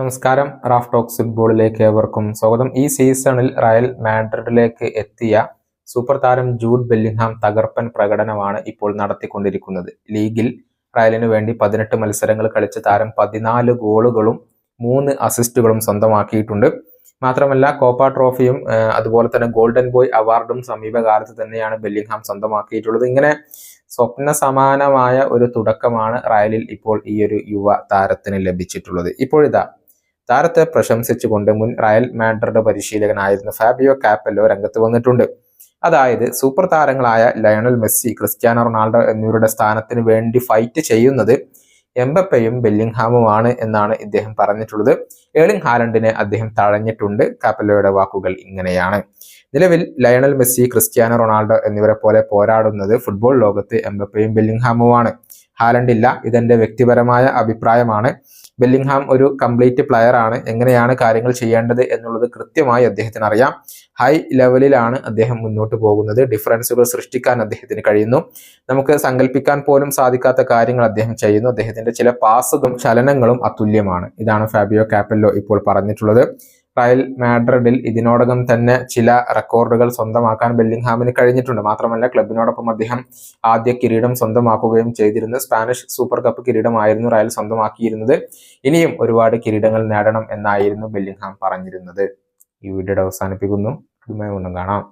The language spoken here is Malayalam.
നമസ്കാരം. റാഫ് ടോക്സ് ഫുട്ബോളിലേക്ക് ഏവർക്കും സ്വാഗതം. ഈ സീസണിൽ റയൽ മാഡ്രിഡിലേക്ക് എത്തിയ സൂപ്പർ താരം ജൂഡ് ബെല്ലിംഗ്ഹാം തകർപ്പൻ പ്രകടനമാണ് ഇപ്പോൾ നടത്തിക്കൊണ്ടിരിക്കുന്നത്. ലീഗിൽ റയലിന് വേണ്ടി പതിനെട്ട് മത്സരങ്ങൾ കളിച്ച താരം പതിനാല് ഗോളുകളും മൂന്ന് അസിസ്റ്റുകളും സ്വന്തമാക്കിയിട്ടുണ്ട്. മാത്രമല്ല കോപ്പ ട്രോഫിയും അതുപോലെ തന്നെ ഗോൾഡൻ ബോയ് അവാർഡും സമീപകാലത്ത് തന്നെയാണ് ബെല്ലിംഗ്ഹാം സ്വന്തമാക്കിയിട്ടുള്ളത്. ഇങ്ങനെ സ്വപ്ന സമാനമായ ഒരു തുടക്കമാണ് റയലിൽ ഇപ്പോൾ ഈ ഒരു യുവ താരത്തിന് ലഭിച്ചിട്ടുള്ളത്. ഇപ്പോഴിതാ താരത്തെ പ്രശംസിച്ചുകൊണ്ട് മുൻ റയൽ മാഡ്രിഡ് പരിശീലകനായിരുന്ന ഫാബിയോ കാപ്പല്ലോ രംഗത്ത് വന്നിട്ടുണ്ട്. അതായത് സൂപ്പർ താരങ്ങളായ ലയണൽ മെസ്സി ക്രിസ്ത്യാനോ റൊണാൾഡോ എന്നിവരുടെ സ്ഥാനത്തിന് വേണ്ടി ഫൈറ്റ് ചെയ്യുന്നത് എംബപ്പയും ബെല്ലിംഗ്ഹാമുമാണ് എന്നാണ് ഇദ്ദേഹം പറഞ്ഞിട്ടുള്ളത്. ഏളിംഗ് ഹാലണ്ടിനെ അദ്ദേഹം തഴഞ്ഞിട്ടുണ്ട്. കാപ്പലോയുടെ വാക്കുകൾ ഇങ്ങനെയാണ്. നിലവിൽ ലയണൽ മെസ്സി ക്രിസ്ത്യാനോ റൊണാൾഡോ എന്നിവരെ പോലെ പോരാടുന്നത് ഫുട്ബോൾ ലോകത്ത് എംബപ്പയും ബെല്ലിംഗ്ഹാമുമാണ്. ഹാലണ്ട് ഇല്ല ഇതെന്റെ വ്യക്തിപരമായ അഭിപ്രായമാണ്. ബെല്ലിംഗ്ഹാം ഒരു കംപ്ലീറ്റ് പ്ലെയർ ആണ്. എങ്ങനെയാണ് കാര്യങ്ങൾ ചെയ്യേണ്ടത് എന്നുള്ളത് കൃത്യമായി അദ്ദേഹത്തിന് അറിയാം. ഹൈ ലെവലിലാണ് അദ്ദേഹം മുന്നോട്ട് പോകുന്നത്. ഡിഫറൻസുകൾ സൃഷ്ടിക്കാൻ അദ്ദേഹത്തിന് കഴിയുന്നു. നമുക്ക് സങ്കല്പിക്കാൻ പോലും സാധിക്കാത്ത കാര്യങ്ങൾ അദ്ദേഹം ചെയ്യുന്നു. അദ്ദേഹത്തിന്റെ ചില പാസുകളും ചലനങ്ങളും അതുല്യമാണ്. ഇതാണ് ഫാബിയോ കാപ്പല്ലോ ഇപ്പോൾ പറഞ്ഞിട്ടുള്ളത്. റയൽ മാഡ്രിഡിൽ ഇതിനോടകം തന്നെ ചില റെക്കോർഡുകൾ സ്വന്തമാക്കാൻ ബെല്ലിംഗ്ഹാമിന് കഴിഞ്ഞിട്ടുണ്ട്. മാത്രമല്ല ക്ലബിനോടൊപ്പം അദ്ദേഹം ആദ്യ കിരീടം സ്വന്തമാക്കുകയും ചെയ്തിരുന്നു. സ്പാനിഷ് സൂപ്പർ കപ്പ് കിരീടമായിരുന്നു റയൽ സ്വന്തമാക്കിയിരുന്നത്. ഇനിയും ഒരുപാട് കിരീടങ്ങൾ നേടണം എന്നായിരുന്നു ബെല്ലിംഗ്ഹാം പറഞ്ഞിരുന്നത്. ഈ വീഡിയോ അവസാനിപ്പിക്കുന്നു. കാണാം.